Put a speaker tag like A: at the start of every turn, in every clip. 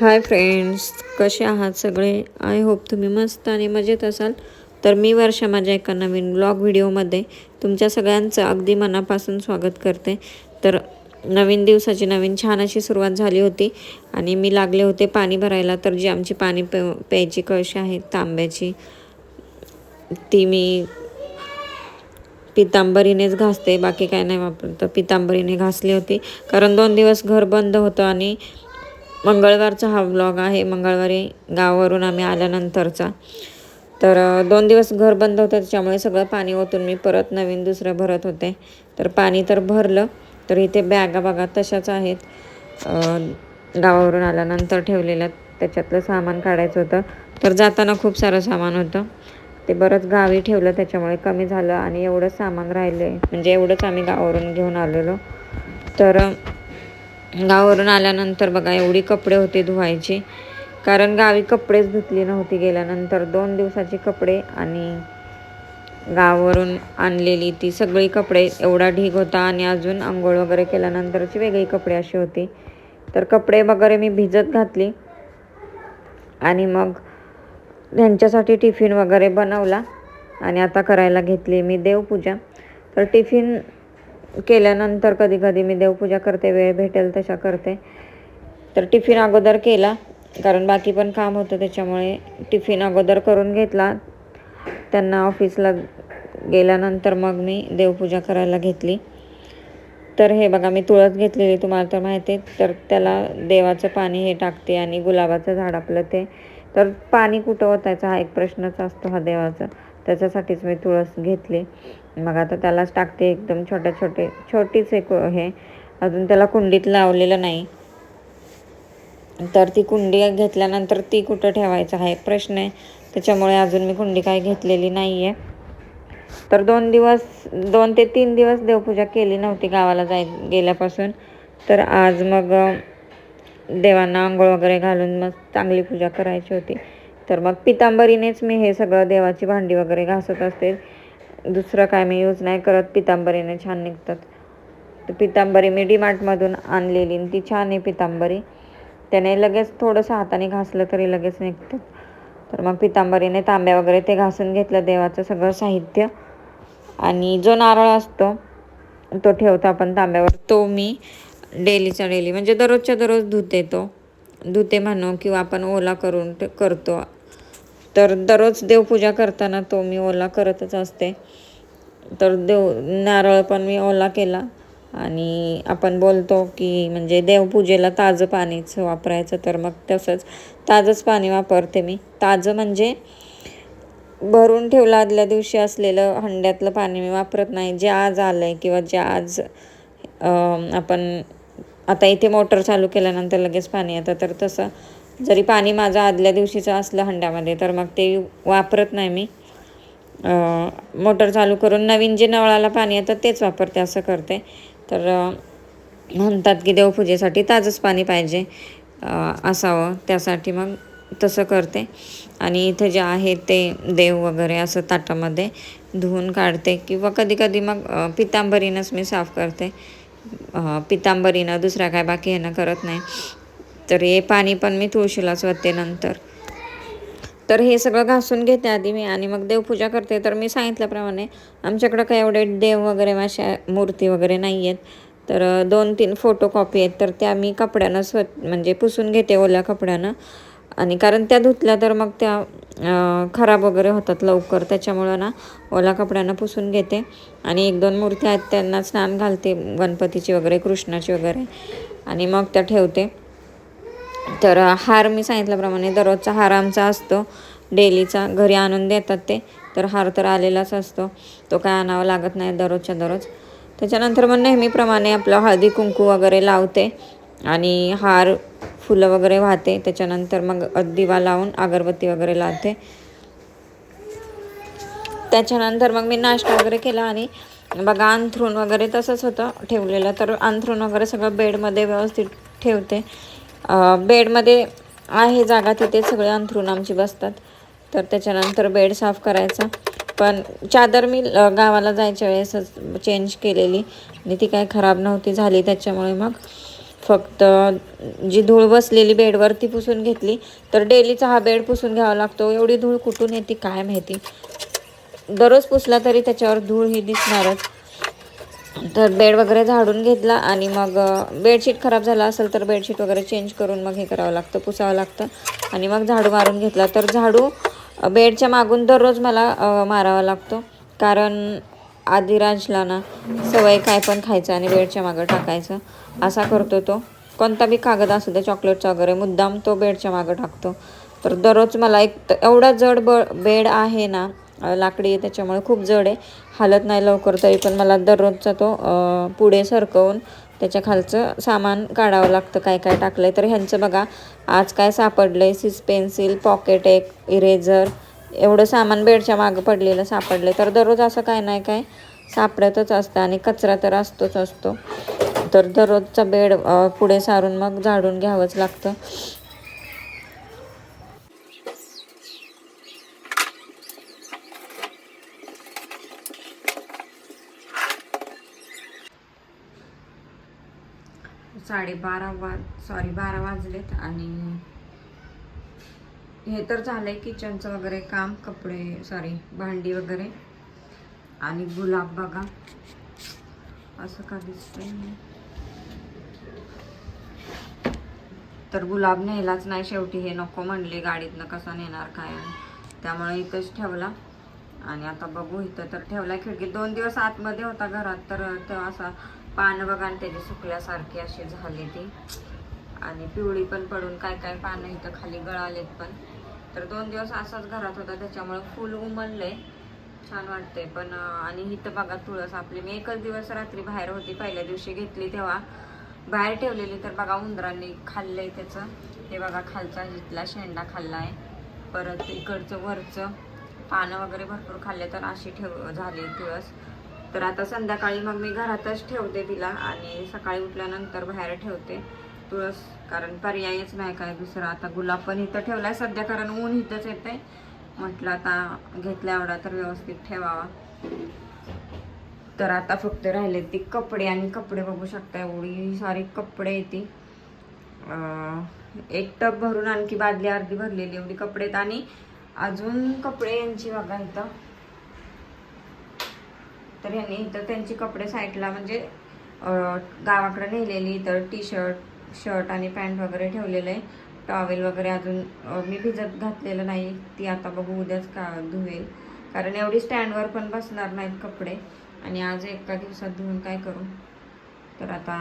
A: Hi friends कसे आहात सगळे? आय होप तुम्ही मस्त आणि मजेत असाल. तर मी वर्षा माझ्या एका नवीन ब्लॉग व्हिडिओमध्ये तुमच्या सगळ्यांचं अगदी मनापासून स्वागत करते. तर नवीन दिवसाची नवीन छान अशी सुरुवात झाली होती आणि मी लागले होते पाणी भरायला. तर जी आमची पाणी पे प्यायची कळशी आहे तांब्याची ती मी पितांबरीनेच घासते. बाकी काय नाही वापरत. तर पितांबरीने घासली होती. कारण दोन दिवस घर बंद होतं आणि मंगळवारचा हा व्लॉग आहे. मंगळवारी गावावरून आम्ही आल्यानंतरचा. तर दोन दिवस घर बंद होतं. त्याच्यामुळे सगळं पाणी ओतून मी परत नवीन दुसरं भरत होते. तर पाणी तर भरलं तर इथे बॅगा बघा तशाच आहेत. गावावरून आल्यानंतर ठेवलेल्या त्याच्यातलं सामान काढायचं होतं. तर जाताना खूप सारं सामान होतं. ते बरंच गावी ठेवलं त्याच्यामुळे कमी झालं आणि एवढंच सामान राहिले म्हणजे एवढंच आम्ही गावावरून घेऊन आलेलो. तर गावावरून आल्यानंतर बघा एवढी कपडे होते धुवायचे. कारण गावी कपडेच धुतली नव्हती गेल्यानंतर. दोन दिवसाचे कपडे आणि गावावरून आणलेली ती सगळी कपडे. एवढा ढीग होता आणि अजून आंघोळ वगैरे केल्यानंतरची वेगळी कपडे अशी होती. तर कपडे वगैरे मी भिजत घातली. आणि मग त्यांच्यासाठी टिफिन वगैरे बनवला. आणि आता करायला घेतली मी देवपूजा. तर टिफिन केल्यानंतर कधी कधी मी देवपूजा करते वेळ भेटेल तशा करते. तर टिफिन अगोदर केला कारण बाकी पण काम होतं त्याच्यामुळे टिफिन अगोदर करून घेतला. त्यांना ऑफिसला गेल्यानंतर मग मी देवपूजा करायला घेतली. तर हे बघा मी तुळस घेतलेली तुम्हाला तर माहिती आहे. तर त्याला देवाचं पाणी हे टाकते आणि गुलाबाचं झाड आपलं ते. तर पाणी कुठं होतायचं हा एक प्रश्नच असतो हा देवाचा. त्याच्यासाठीच मी तुळस घेतली. मग आता त्यालाच टाकते एकदम छोटे छोटे छोटीच एक हे. अजून त्याला कुंडीत लावलेलं नाही. तर ती कुंडी घेतल्यानंतर ती कुठं ठेवायचं हा एक प्रश्न आहे. त्याच्यामुळे अजून मी कुंडी काही घेतलेली नाही आहे तर दोन दिवस दोन ते तीन दिवस देवपूजा केली नव्हती गावाला जाय गेल्यापासून. तर आज मग देवांना आंघोळ वगैरे घालून मग चांगली पूजा करायची होती. तर मग पितांबरीनेच मी हे सगळं देवाची भांडी वगैरे घासत असते. दुसरं काय मी यूज नाही करत. पितांबरीने छान निघतात. तर पितांबरी मी डीमार्टमधून आणलेली आणि ती छान आहे पितांबरी. त्याने लगेच थोडंसं हाताने घासलं तरी लगेच निघतं तर मग पितांबरीने तांब्या वगैरे ते घासून घेतलं देवाचं सगळं साहित्य. आणि जो नारळ असतो तो ठेवतो आपण तांब्यावर. तो मी डेलीचा डेली म्हणजे दररोजच्या दररोज धुते तो. धुते म्हणू किंवा आपण ओला करून ते करतो. तर दररोज देवपूजा करताना तो मी ओला करतच असते. तर देव नारळ पण मी ओला केला आणि आपण बोलतो की म्हणजे देवपूजेला ताजं पाणीच वापरायचं तर मग तसंच ताजंच पाणी वापरते मी. ताजं म्हणजे भरून ठेवलं आदल्या दिवशी असलेलं हंड्यातलं पाणी मी वापरत नाही. जे आज आलं आहे किंवा जे आज आपण आता इथे मोटर चालू केल्यानंतर लगेच पाणी येतं. तर तसं जरी पाणी माझं आदल्या दिवशीचं असलं हंड्यामध्ये तर मग ते वापरत नाही मी. मोटर चालू करून नवीन जे नळाला पाणी येतं तेच वापरते असं करते. तर म्हणतात की देवपूजेसाठी ताजंच पाणी पाहिजे असावं. त्यासाठी मग तसं करते. आणि इथं जे आहे ते देव वगैरे असं ताटामध्ये धुवून काढते किंवा कधी कधी मग पितांबरीनंच मी साफ करते. पितांबरीनं दुसऱ्या काय बाकी ह्यानं करत नाही. तर हे पाणी पण मी तुळशीलाच वते नंतर. तर हे सगळं घासून घेते आधी मी आणि मग देवपूजा करते. तर मी सांगितल्याप्रमाणे आमच्याकडं काय एवढे देव वगैरे अशा मूर्ती वगैरे नाही आहेत तर दोन तीन फोटो कॉपी आहेत. तर त्या मी कपड्यानं स्व म्हणजे पुसून घेते ओल्या कपड्यानं. आणि कारण त्या धुतल्या तर मग त्या खराब वगैरे होतात लवकर. त्याच्यामुळं ना ओल्या कपड्यानं पुसून घेते. आणि एक दोन मूर्त्या आहेत. त्यांना स्नान घालते. गणपतीची वगैरे कृष्णाची वगैरे. आणि मग त्या ठेवते. तर हार मी सांगितल्याप्रमाणे दररोजचा हार आमचा असतो. डेलीचा. घरी आणून देतात ते. तर हार तर आलेलाच असतो. तो काय आणावा लागत नाही दररोजच्या दररोज. त्याच्यानंतर मग नेहमीप्रमाणे आपलं हळदी कुंकू वगैरे लावते आणि हार फुलं वगैरे वाहते. त्याच्यानंतर मग दिवा लावून अगरबत्ती वगैरे लावते. त्याच्यानंतर मग मी नाश्ता वगैरे केला आणि बघा अंथरूण वगैरे तसंच होतं ठेवलेलं. तर अंथरूण वगैरे सगळं बेडमध्ये व्यवस्थित ठेवते. बेडमध्ये आहे जागा तिथे सगळे अंथरून आमची बसतात. तर त्याच्यानंतर बेड साफ करायचा. पण चादर मी गावाला जायच्या वेळेसच चेंज केलेली. आणि ती काय खराब नव्हती झाली त्याच्यामुळे मग फक्त जी धूळ बसलेली बेडवरती पुसून घेतली. तर डेलीचा हा बेड पुसून घ्यावा लागतो. एवढी धूळ कुठून येते काय माहिती. दररोज पुसला तरी त्याच्यावर धूळ ही दिसणारच. तर बेड वगैरे झाडून घेतला आणि मग बेडशीट खराब झाला असेल तर बेडशीट वगैरे चेंज करून मग हे करावं लागतं पुसावं लागतं. आणि मग झाडू मारून घेतला. तर झाडू बेडच्या मागून दररोज मला मारावा लागतो. कारण आदिराजला ना सवय काय पण खायचं आणि बेडच्या मागं टाकायचं असा करतो तो. कोणता बी कागद असू दे चॉकलेटचा वगैरे मुद्दाम तो बेडच्या मागं टाकतो. तर दररोज मला एक एवढा जड ब बेड आहे ना लाकडी आहे त्याच्यामुळे खूप जड आहे. हालत नाही लवकर तरी पण मला दररोजचा तो पुढे सरकवून त्याच्या खालचं सामान काढावं लागतं काय काय टाकलं आहे तर ह्यांचं बघा आज काय सापडलं आहे सिस पेन्सिल पॉकेट एक इरेझर एवढं सामान बेडच्या मागं पडलेलं सापडलं तर दररोज असं काय नाही काय सापडतच असतं आणि कचरा तर असतोच असतो. तर दररोजचा बेड पुढे सारून मग झाडून घ्यावंच लागतं. साडेबारा वाज सॉरी बारा वाजलेत आणि हे तर झालंय किचनचं वगैरे काम कपडे सॉरी भांडी वगैरे आणि गुलाब बघा. असं का दिसतंय? तर गुलाब नेलाच नाही शेवटी हे नको म्हणले गाडीतनं कसा नेणार काय त्यामुळे इथंच ठेवला. आणि आता बघू इथं तर ठेवला खिडकीत. दोन दिवस आतमध्ये होता घरात तर तेव्हा असा पानं बघा आणि त्याची सुकल्यासारखी अशी झाली ती. आणि पिवळी पण पडून काय काय पानं इथं खाली गळालेत पण. तर दोन दिवस असाच घरात होता त्याच्यामुळे फुल उमललंय. छान वाटतंय पण आणि इथं बघा तुळस आपली. मी एकच दिवस रात्री बाहेर होती पहिल्या दिवशी घेतली तेव्हा. बाहेर ठेवलेली तर बघा उंदरांनी खाल्लंय त्याचं. हे बघा खालचा जिथला शेंडा खाल्लाय. परत इकडचं वरचं पानं वगैरे भरपूर खाल्ले तर अशी ठेव झाली तुळस. तर आता संध्याकाळी मग मी घरातच ठेवते तिला आणि सकाळी उठल्यानंतर बाहेर ठेवते तुळस कारण पर्यायच नाही काय दुसरा. आता गुलाब पण इथं ठेवला आहे सध्या कारण ऊन इथंच येते म्हटलं आता घेतल्या एवढा तर व्यवस्थित ठेवावा. तर आता फक्त राहिले ती कपडे आणि कपडे बघू शकता एवढी सारी कपडे येते एक टब भरून आणखी बादली अर्धी भरलेली एवढी कपडे आहेत. आणि अजून कपडे यांची बघा इथं. तर यांनी इथं त्यांची कपडे साईडला म्हणजे गावाकडे नेलेली तर टी शर्ट शर्ट आणि पॅन्ट वगैरे ठेवलेलं आहे. टॉवेल वगैरे अजून मी भिजत घातलेलं नाही ती आता बघू उद्याच का धुवेल. कारण एवढी स्टँडवर पण बसणार नाहीत कपडे. आणि आज एका दिवसात धुवून काय करू? तर आता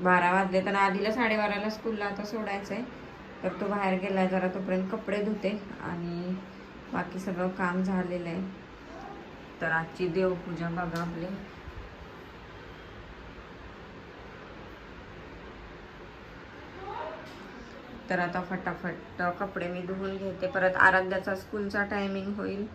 A: बारा वाजले तर आधीला साडेबाराला स्कूलला आता सोडायचं आहे तर तो बाहेर गेला जरा तोपर्यंत कपडे धुते. आणि बाकी सगळं काम झालेलं आहे. तर आजची देवपूजा बघा आपली. तर आता फटाफट कपडे मी धुवून घेते. परत आराध्याचा स्कूलचा टायमिंग होईल.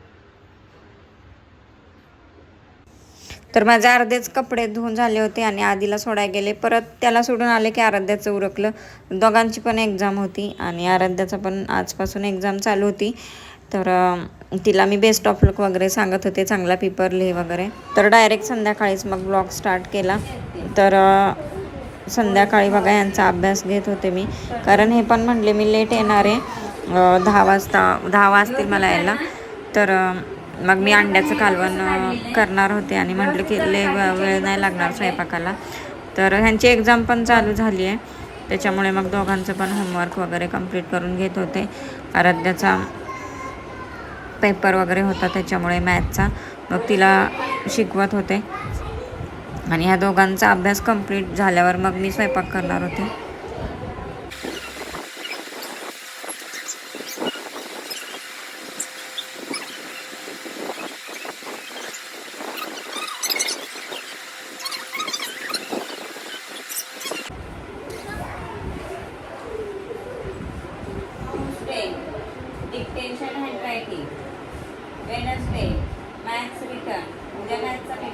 A: तर माझे अर्धेच कपडे धुवून झाले होते आणि आधीला सोडायला गेले. परत त्याला सोडून आले की आराध्याचं उरकलं. दोघांची पण एक्झाम होती आणि आराध्याचा पण आजपासून एक्झाम चालू होती. तर तिला मी बेस्ट ऑफ लुक वगैरे सांगत होते चांगला पेपर लिह वगैरे. तर डायरेक्ट संध्याकाळीच मग ब्लॉग स्टार्ट केला. तर संध्याकाळी बघा यांचा अभ्यास घेत होते मी. कारण हे पण म्हणले मी लेट येणार आहे. दहा वाजता दहा वाजतील मला यायला. तर मग मी अंड्याचं कालवण करणार होते आणि म्हटलं की ले वेळ नाही लागणार स्वयंपाकाला. तर ह्यांची एक्झाम पण चालू झाली आहे. त्याच्यामुळे मग दोघांचं पण होमवर्क वगैरे कंप्लीट करून घेत होते. आराध्याचा पेपर वगैरे होता त्याच्यामुळे मॅथचा मग तिला शिकवत होते. आणि ह्या दोघांचा अभ्यास कंप्लीट झाल्यावर मग मी स्वयंपाक करणार होते.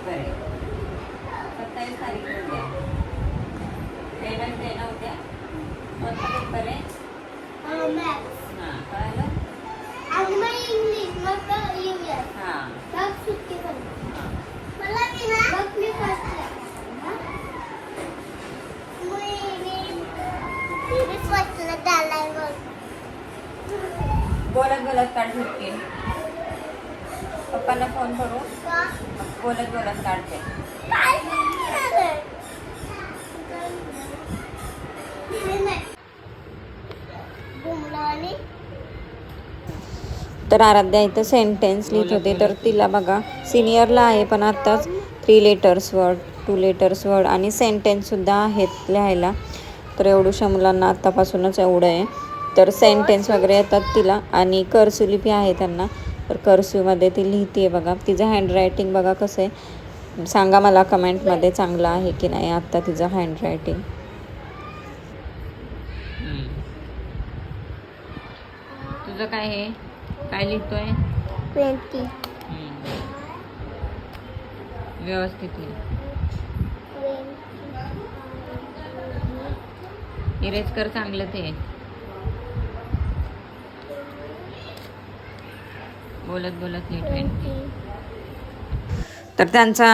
A: बरं. सत्तावीस तारीख उद्या पेमेंट देणं उद्या कोणता पेपर आहे? हां कळलं? बोलत. बोलत काढ झटके. पप्पांना फोन करू. बोलत बोलत काढते. तर आराध्या इथं सेंटेन्स लिहित होते. तर तिला बघा सिनियरला आहे पण आत्ताच three letters word two letters word आणि सेंटेन्ससुद्धा आहेत लिहायला. तर एवढूशा मुलांना आत्तापासूनच एवढं आहे. तर सेंटेन्स वगैरे येतात तिला. आणि कर्सुलिपी आहे त्यांना. तर कर्सिवमध्ये ती लिहिते बघा. तिचं हँडरायटिंग बघा कसं आहे. सांगा मला कमेंटमध्ये चांगलं आहे की नाही आत्ता तिचं हँडरायटिंग तुझं काय आहे काय लिहितोय?
B: ट्वेंटी
A: व्यवस्थित लिह. इरेज कर चांगलं ते. बोलत बोलत ट्वेंटी तर त्यांचा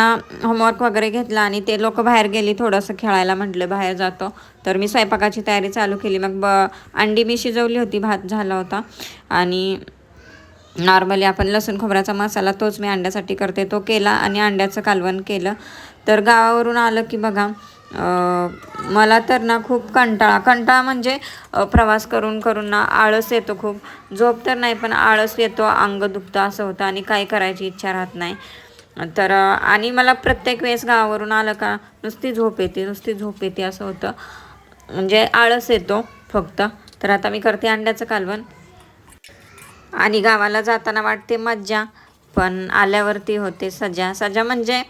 A: होमवर्क वगैरे घेतला आणि ते लोक बाहेर गेली थोडंसं खेळायला म्हटलं बाहेर जातो. तर मी स्वयंपाकाची तयारी चालू केली. मग ब अंडी मी शिजवली होती भात झाला होता. आणि नॉर्मली आपण लसूण खोबऱ्याचा मसाला तोच मी अंड्यासाठी करते. तो केला आणि अंड्याचं कालवण केलं. तर गावावरून आलं की बघा मला तर ना खूप कंटाळा कंटाळा म्हणजे प्रवास करून करून ना आळस येतो खूप. झोप तर नाही पण आळस येतो अंग दुखतं असं होतं आणि काय करायची इच्छा राहत नाही. तर आणि मला प्रत्येक वेळेस गावावरून आलं का नुसती झोप येते नुसती झोप येते असं होतं. म्हणजे आळस येतो फक्त. तर आता मी करते अंड्याचं कालवण. आणि गावाला जाताना वाटते मज्जा पण आल्यावरती होते सजा. सजा म्हणजे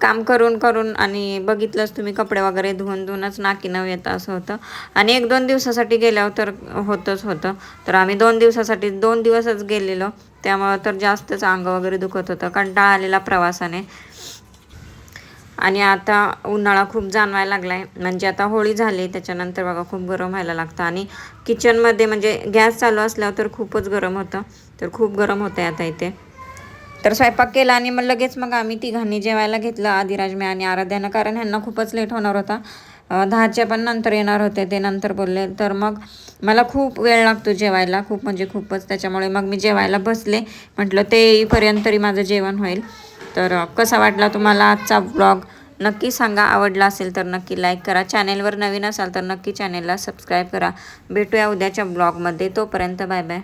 A: काम करून करून आणि बघितलंच तुम्ही कपडे वगैरे धुवून धुवूनच नाकी नव येतं असं होतं. आणि एक दोन दिवसासाठी गेल्यावर तर होतंच होतं. तर आम्ही दोन दिवसासाठी दोन दिवसच गेलेलो. त्यामुळं तर जास्तच अंग वगैरे दुखत होतं. कंटाळा आलेला प्रवासाने. आणि आता उन्हाळा खूप जाणवायला लागला आहे म्हणजे आता होळी झाली. त्याच्यानंतर बघा खूप गरम व्हायला लागतं. आणि किचनमध्ये म्हणजे गॅस चालू असल्यावर तर खूपच गरम होतं. तर खूप गरम होतं आहे आता इथे. तर स्वयंपाक केला आणि मग लगेच मग आम्ही तिघांनी जेवायला घेतलं. आदिराज मी आणि आराध्यानं कारण ह्यांना खूपच लेट होणार होता. दहाच्या पण नंतर येणार होते ते नंतर बोलले. तर मग मला खूप वेळ लागतो जेवायला खूप म्हणजे खूपच. त्याच्यामुळे मग मी जेवायला बसले. म्हटलं ते येईपर्यंत तरी माझं जेवण होईल. तर कसा वाटला तुम्हाला आजचा ब्लॉग नक्की सांगा. आवडला असेल तर नक्की लाईक करा. चॅनेलवर नवीन असाल तर नक्की चॅनेलला सबस्क्राईब करा. भेटूया उद्याच्या ब्लॉगमध्ये तोपर्यंत बाय बाय